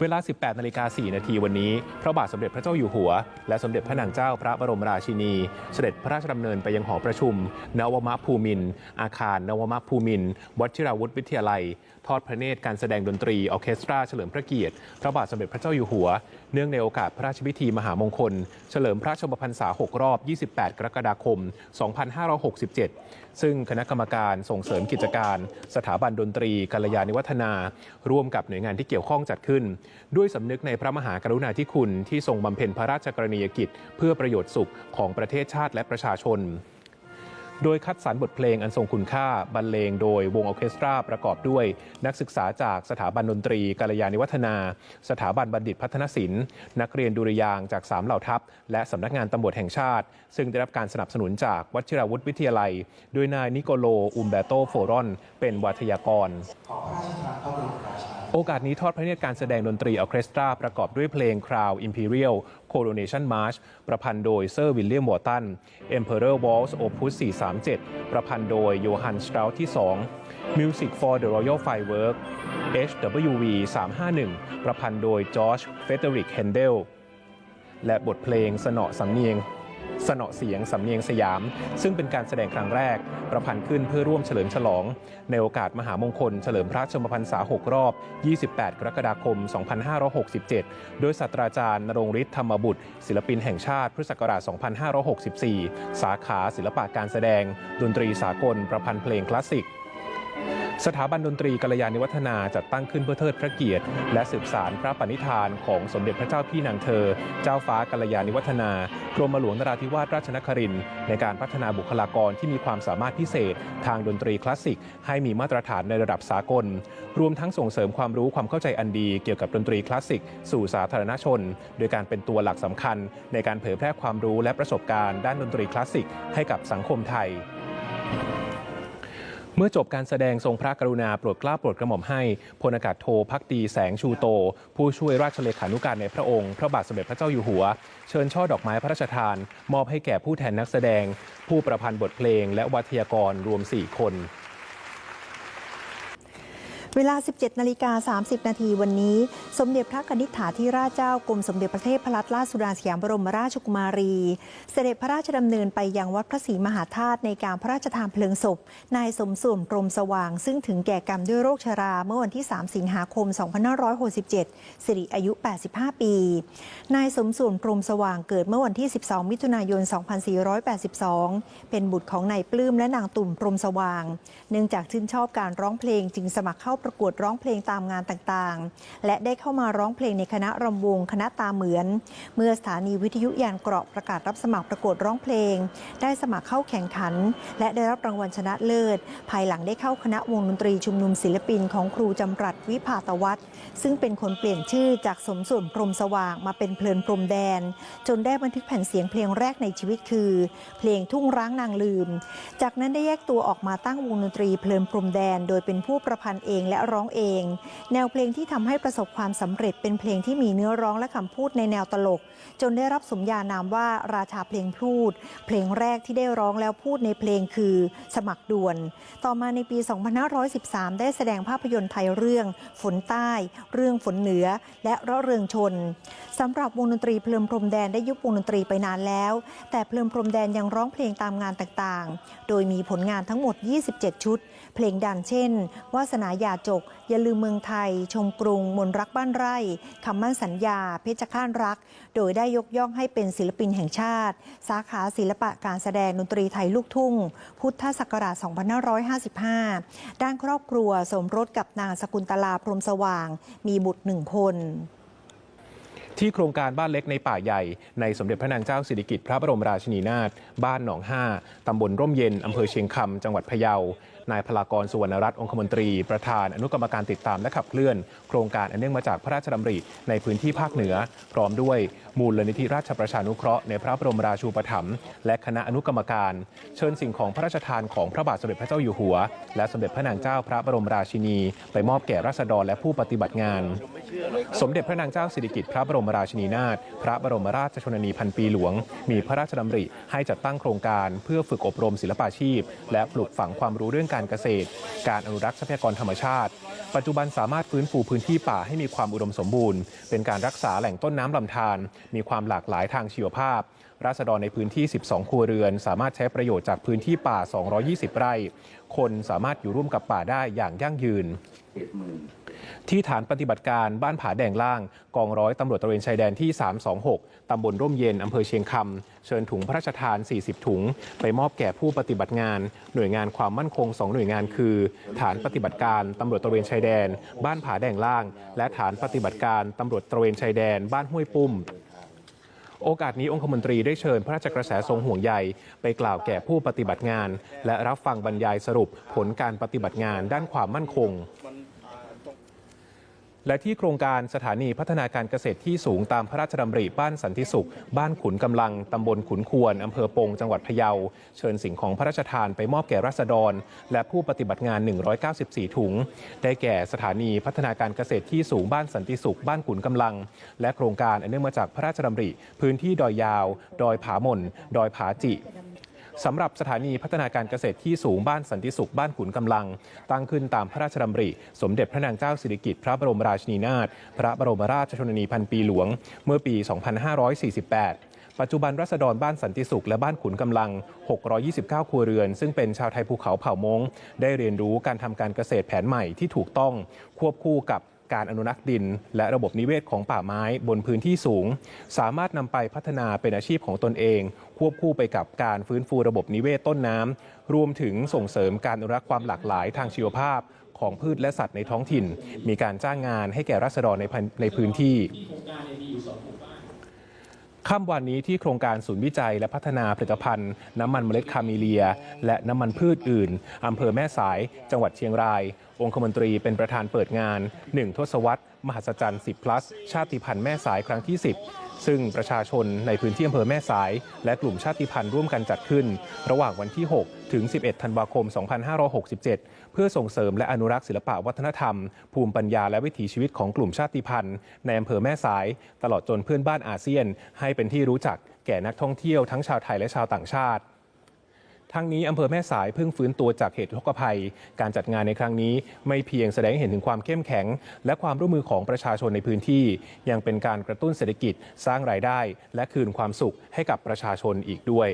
เวลา 18 นาฬิกา 4 นาทีวันนี้ พระบาทสมเด็จพระเจ้าอยู่หัว และสมเด็จพระนางเจ้าพระบรมราชินี เสด็จพระราชดำเนินไปยังหอประชุม นวมภูมิน อาคาร นวมภูมินวัชิราวุธวิทยาลัย ทอดพระเนตรการแสดงดนตรีออเคสตราเฉลิมพระเกียรติ พระบาทสมเด็จพระเจ้าอยู่หัว เนื่องในโอกาสพระราชพิธีมหามงคล เฉลิมพระชนมพรรษา 6 รอบ 28 กรกฎาคม 2567 ซึ่งคณะกรรมการส่งเสริมกิจการ สถาบันดนตรีกัลยาณิวัฒนา ร่วมกับหน่วยงานที่เกี่ยวข้องจัดขึ้นด้วยสำนึกในพระมหากรุณาธิคุณที่ทรงบำเพ็ญพระราชกรณียกิจ เพื่อประโยชน์สุขของประเทศชาติและประชาชน โดยคัดสรรบทเพลงอันทรงคุณค่าบรรเลงโดยวงออเคสตราประกอบด้วย นักศึกษาจากสถาบันดนตรีกาลยาณิวัฒนา สถาบันบัณฑิตพัฒนศิลป์ นักเรียนดุริยางจาก3เหล่าทัพ และสำนักงานตำรวจแห่งชาติ ซึ่งได้รับการสนับสนุนจากวชิราวุธวิทยาลัย โดยนายนิโกโลอุมเบโตโฟรอน เป็นวัทยากร โอกาสนี้ทอดพระเนตรการแสดงดนตรีออเคสตรา ประกอบด้วยเพลง Crown Imperial Coronation March ประพันธ์โดยเซอร์วิลเลียมวอร์ตัน Emperor Waltz Opus 437 ประพันธ์โดยโยฮันสตรา s ที่ 2 Music for the Royal Firework HWV 351 ประพันธ์โดยจอร์จเฟเดริกเฮนเดลและบทเพลงสนอสำเนียง สนอเสียงสำเนียงสยาม ซึ่งเป็นการแสดงครั้งแรก ประพันธ์ขึ้นเพื่อร่วมเฉลิมฉลอง ในโอกาสมหามงคล เฉลิมพระชนมพรรษา 6 รอบ 28 กรกฎาคม 2567 โดยศาสตราจารย์นรงฤทธิ์ธรรมบุตร ศิลปินแห่งชาติพุทธศักราช 2564 สาขาศิลปะการแสดง ดนตรีสากล ประพันธ์เพลงคลาสสิก สถาบันดนตรีกัลยาณิวัฒนาจัดตั้งขึ้นเพื่อเทิดพระเกียรติ และสืบสารพระปณิธานของสมเด็จพระเจ้าพี่นางเธอ เจ้าฟ้ากัลยาณิวัฒนากรมหลวงนราธิวาสราชนครินทร์ในการพัฒนาบุคลากรที่มีความสามารถพิเศษ ทางดนตรีคลาสสิก ให้มีมาตรฐานในระดับสากล รวมทั้งส่งเสริมความรู้ความเข้าใจอันดีเกี่ยวกับดนตรีคลาสสิก สู่สาธารณชน โดยการเป็นตัวหลักสำคัญ ในการเผยแพร่ความรู้และประสบการณ์ด้านดนตรีคลาสสิกให้กับสังคมไทย เมื่อจบการแสดงทรงพระกรุณาโปรดเกล้าโปรดกระหม่อมให้พลอากาศโทพักดีแสงชูโต ผู้ช่วยราชเลขานุการในพระองค์ พระบาทสมเด็จพระเจ้าอยู่หัว เชิญช่อดอกไม้พระราชทาน มอบให้แก่ผู้แทนนักแสดง ผู้ประพันธ์บทเพลง และวัทยากรรวม 4 คน เวลา 17 นาฬิกา 30 นาทีวันนี้ สมเด็จพระกนิษฐาธิราชเจ้ากรมสมเด็จพระเทพรัตนราชสุดาสยามบรมราชกุมารี เสด็จพระราชดำเนินไปยังวัดพระศรีมหาธาตุในการพระราชทานเพลิงศพ นายสมส่วนกรมสว่าง ซึ่งถึงแก่กรรมด้วยโรคชราเมื่อวันที่ 3 สิงหาคม 2567 สิริอายุ 85 ปี นายสมส่วนกรมสว่างเกิดเมื่อวันที่ 12 มิถุนายน 2482 เป็นบุตรของนายปลื้มและนางตุ่มกรมสว่าง เนื่องจากชื่นชอบการร้องเพลงจึงสมัครเข้าประกวดร้องเพลงตามงานต่างๆ และได้เข้ามาร้องเพลงในคณะรำวง คณะตาเหมือน เมื่อสถานีวิทยุยานเกราะประกาศรับสมัครประกวดร้องเพลง ได้สมัครเข้าแข่งขัน และได้รับรางวัลชนะเลิศ ภายหลังได้เข้าคณะวงดนตรีชุมนุมศิลปินของครูจำรัดวิภาตวัฒน์ซึ่งเป็นคนเปลี่ยนชื่อจากสมส่วนพรมสว่างมาเป็นเพลินพรมแดน จนได้บันทึกแผ่นเสียงเพลงแรกในชีวิตคือ เพลงทุ่งร้างนางลืม จากนั้นได้แยกตัวออกมาตั้งวงดนตรีเพลินพรมแดน โดยเป็นผู้ประพันธ์เองและร้องเอง แนวเพลงที่ทำให้ประสบความสำเร็จเป็นเพลงที่มีเนื้อร้องและคำพูดในแนวตลก จนได้รับสมญานามว่าราชาเพลงพูด เพลงแรกที่ได้ร้องแล้วพูดในเพลงคือ สมัครด่วน ต่อมาในปี 2513 ได้แสดงภาพยนตร์ไทยเรื่องฝนใต้ เรื่องฝนเหนือ และระเรืองชนสำหรับวงดนตรีเพลิมพรมแดนได้ยุบวงดนตรีไปนานแล้ว แต่เพลิมพรมแดนยังร้องเพลงตามงานต่างๆ โดยมีผลงานทั้งหมด 27 ชุด เพลงดังเช่นวาสนายาจก อย่าลืมเมืองไทย ชมกรุง มนรักบ้านไร่คำมั่นสัญญา เพชรฆาตรัก โดยได้ยกย่องให้เป็นศิลปินแห่งชาติ สาขาศิลปะการแสดงดนตรีไทยลูกทุ่ง พุทธศักราช 2555 ด้านครอบครัวสมรสกับนางสกุลตลาพรมสว่าง มีบุตรหนึ่งคนที่โครงการบ้านเล็กในป่าใหญ่ ในสมเด็จพระนางเจ้าสิริกิติ์พระบรมราชินีนาถบ้านหนองห้าตำบลร่มเย็น อำเภอเชียงคำจังหวัดพะเยา นายพลากรสุวรรณรัตน์องคมนตรี ประธานอนุกรรมการติดตามและขับเคลื่อน โครงการอันเนื่องมาจากพระราชดำริในพื้นที่ภาคเหนือ พร้อมด้วยมูลนิธิราชประชานุเคราะห์ในพระบรมราชูปถัมภ์และคณะอนุกรรมการ เชิญสิ่งของพระราชทานของพระบาทสมเด็จพระเจ้าอยู่หัว และสมเด็จพระนางเจ้าพระบรมราชินี ไปมอบแก่ราษฎรและผู้ปฏิบัติงาน สมเด็จพระนางเจ้าสิริกิติ์พระบรมราชินีนาถพระบรมราชชนนีพันปีหลวง มีพระราชดำริให้จัดตั้งโครงการ เพื่อฝึกอบรมศิลปาชีพ และปลูกฝังความรู้เรื่องการการเกษตร การอนุรักษ์ทรัพยากรธรรมชาติ ปัจจุบันสามารถฟื้นฟูพื้นที่ป่าให้มีความอุดมสมบูรณ์ เป็นการรักษาแหล่งต้นน้ำลำธารมีความหลากหลายทางชีวภาพ ราษฎรในพื้นที่ 12 ครัวเรือน สามารถใช้ประโยชน์จากพื้นที่ป่า 220 ไร่ คนสามารถอยู่ร่วมกับป่าได้อย่างยั่งยืน ที่ฐานปฏิบัติการบ้านผาแดงล่าง กองร้อยตำรวจตระเวนชายแดนที่ 326 ตำบลร่มเย็นอำเภอเชียงคำ เชิญถุงพระราชทาน 40 ถุง ไปมอบแก่ผู้ปฏิบัติงาน หน่วยงานความมั่นคง 2 หน่วยงานคือ ฐานปฏิบัติการตำรวจตระเวนชายแดน บ้านผาแดงล่าง และฐานปฏิบัติการตำรวจตระเวนชายแดน บ้านห้วยปุ้มโอกาสนี้องคมนตรีได้เชิญพระราชกระแสทรงห่วงใยไปกล่าวแก่ผู้ปฏิบัติงาน และรับฟังบรรยายสรุปผลการปฏิบัติงานด้านความมั่นคง และที่โครงการสถานีพัฒนาการเกษตรที่สูงตามพระราชดำริบ้านสันติสุข บ้านขุนกำลังตำบลขุนควรอำเภอปงจังหวัดพะเยา เชิญสิ่งของพระราชทานไปมอบแก่รัษฎร และผู้ปฏิบัติงาน 194 ถุง ได้แก่สถานีพัฒนาการเกษตรที่สูงบ้านสันติสุข บ้านขุนกำลัง และโครงการอันเนื่องมาจากพระราชดำริ พื้นที่ดอยยาว ดอยผาหม่นดอยผาจิ สำหรับสถานีพัฒนาการเกษตรที่สูงบ้านสันติสุขบ้านขุนกำลัง ตั้งขึ้นตามพระราชดำริ สมเด็จพระนางเจ้าสิริกิติ์พระบรมราชินีนาถพระบรมราชชนนีพันปีหลวง เมื่อปี 2548ปัจจุบันรัษฎรบ้านสันติสุขและบ้านขุนกำลัง 629 ครัวเรือน ซึ่งเป็นชาวไทยภูเขาเผ่ามง ได้เรียนรู้การทำการเกษตรแผนใหม่ที่ถูกต้องควบคู่กับ การอนุรักษ์ดิน และระบบนิเวศของป่าไม้บนพื้นที่สูง สามารถนำไปพัฒนาเป็นอาชีพของตนเอง ควบคู่ไปกับการฟื้นฟูระบบนิเวศต้นน้ำรวมถึงส่งเสริมการอนุรักษ์ความหลากหลายทางชีวภาพของพืชและสัตว์ในท้องถิ่น มีการจ้างงานให้แก่รัษฎรในในพื้นที่ค่ำวันนี้ที่โครงการศูนย์วิจัยและพัฒนาผลิตภัณฑ์ น้ำมันเมล็ดคาเมเลีย และน้ำมันพืชอื่น อำเภอแม่สาย จังหวัดเชียงราย องคมนตรีเป็นประธานเปิดงาน 1 ทศวรรษ มหัศจรรย์ 10 plus ชาติพันธุ์แม่สายครั้งที่ 10 ซึ่งประชาชนในพื้นที่อำเภอแม่สาย และกลุ่มชาติพันธุ์ร่วมกันจัดขึ้น ระหว่างวันที่ 6 ถึง 11 ธันวาคม 2567 เพื่อส่งเสริมและอนุรักษ์ศิลปะวัฒนธรรม ภูมิปัญญาและวิถีชีวิตของกลุ่มชาติพันธุ์ในอำเภอแม่สาย ตลอดจนเพื่อนบ้านอาเซียน ให้เป็นที่รู้จักแก่นักท่องเที่ยวทั้งชาวไทยและชาวต่างชาติ ทั้งนี้อำเภอแม่สายเพิ่งฟื้นตัวจากเหตุอุทกภัย การจัดงานในครั้งนี้ไม่เพียงแสดงให้เห็นถึงความเข้มแข็ง และความร่วมมือของประชาชนในพื้นที่ ยังเป็นการกระตุ้นเศรษฐกิจสร้างรายได้ และคืนความสุขให้กับประชาชนอีกด้วย